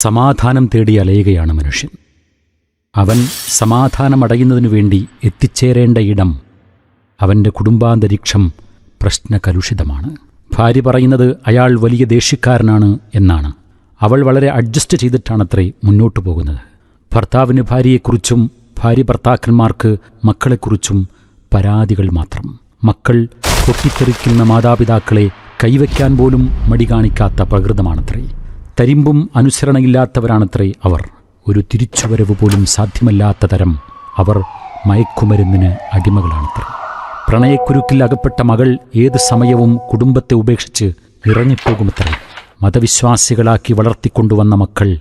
സമാധാനം തേടി അലയുകയാണ് മനുഷ്യൻ. അവൻ സമാധാനമടയുന്നതിനു വേണ്ടി എത്തിച്ചേരേണ്ട ഇടം അവന്റെ കുടുംബാന്തരീക്ഷം പ്രശ്നകലുഷിതമാണ്. ഭാര്യ പറയുന്നത് അയാൾ വലിയ ദേഷ്യക്കാരനാണ് എന്നാണ്. അവൾ വളരെ അഡ്ജസ്റ്റ് ചെയ്തിട്ടാണത്രേ മുന്നോട്ടു പോകുന്നത്. ഭർത്താവിന് ഭാര്യയെക്കുറിച്ചും ഭാര്യ ഭർത്താക്കന്മാർക്ക് മക്കളെക്കുറിച്ചും പരാതികൾ മാത്രം. മക്കൾ പൊട്ടിത്തെറിക്കുന്ന മാതാപിതാക്കളെ കൈവയ്ക്കാൻ പോലും മടി കാണിക്കാത്ത പ്രകൃതമാണത്രേ. തരിമ്പും അനുസരണയില്ലാത്തവരാണത്രേ അവർ. ഒരു തിരിച്ചുവരവ് പോലും സാധ്യമല്ലാത്ത തരം അവർ മയക്കുമരുന്നിന് അടിമകളാണത്രേ. പ്രണയക്കുരുക്കിൽ അകപ്പെട്ട മകൾ ഏത് സമയവും കുടുംബത്തെ ഉപേക്ഷിച്ച് ഇറങ്ങിപ്പോകുമത്രേ. മതവിശ്വാസികളാക്കി വളർത്തിക്കൊണ്ടുവന്ന മക്കൾ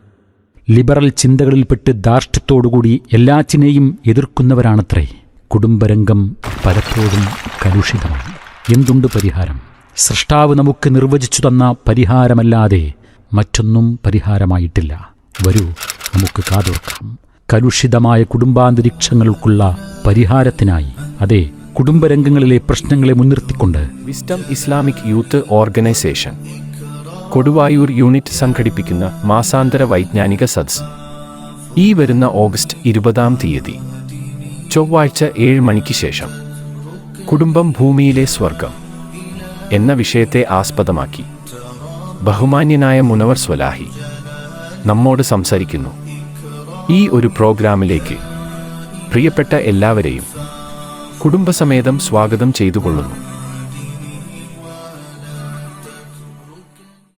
ലിബറൽ ചിന്തകളിൽപ്പെട്ട് ധാർഷ്ട്യത്തോടുകൂടി എല്ലാറ്റിനെയും എതിർക്കുന്നവരാണത്രേ. കുടുംബരംഗം പലപ്പോഴും കലുഷിതമാണ്. എന്തുണ്ട് പരിഹാരം? സൃഷ്ടാവ് നമുക്ക് നിർവചിച്ചു തന്ന പരിഹാരമല്ലാതെ മറ്റൊന്നും പരിഹാരമായിട്ടില്ല. വരൂ നമുക്ക് കാതോർക്കാം. കലുഷിതമായ കുടുംബാന്തരീക്ഷങ്ങൾക്കുള്ള പരിഹാരത്തിനായി. അതെ കുടുംബരംഗങ്ങളിലെ പ്രശ്നങ്ങളെ മുൻനിർത്തിക്കൊണ്ട്. Wisdom Islamic youth organisation. Koduvayur unit സംഘടിപ്പിക്കുന്ന മാസാന്തര വൈജ്ഞാനിക സദസ് ഈ വരുന്ന ഓഗസ്റ്റ് ഇരുപതാം തീയതി. ചൊവ്വാഴ്ച ഏഴ് മണിക്ക് ശേഷം. കുടുംബം ഭൂമിയിലെ സ്വർഗം. എന്ന വിഷയത്തെ ആസ്പദമാക്കി. ബഹുമാന്യനായ മുനവർ സ്വലാഹി നമ്മോട് സംസാരിക്കുന്നു. ഈ ഒരു പ്രോഗ്രാമിലേക്ക് പ്രിയപ്പെട്ട എല്ലാവരെയും കുടുംബസമേതം സ്വാഗതം ചെയ്തുകൊള്ളുന്നു.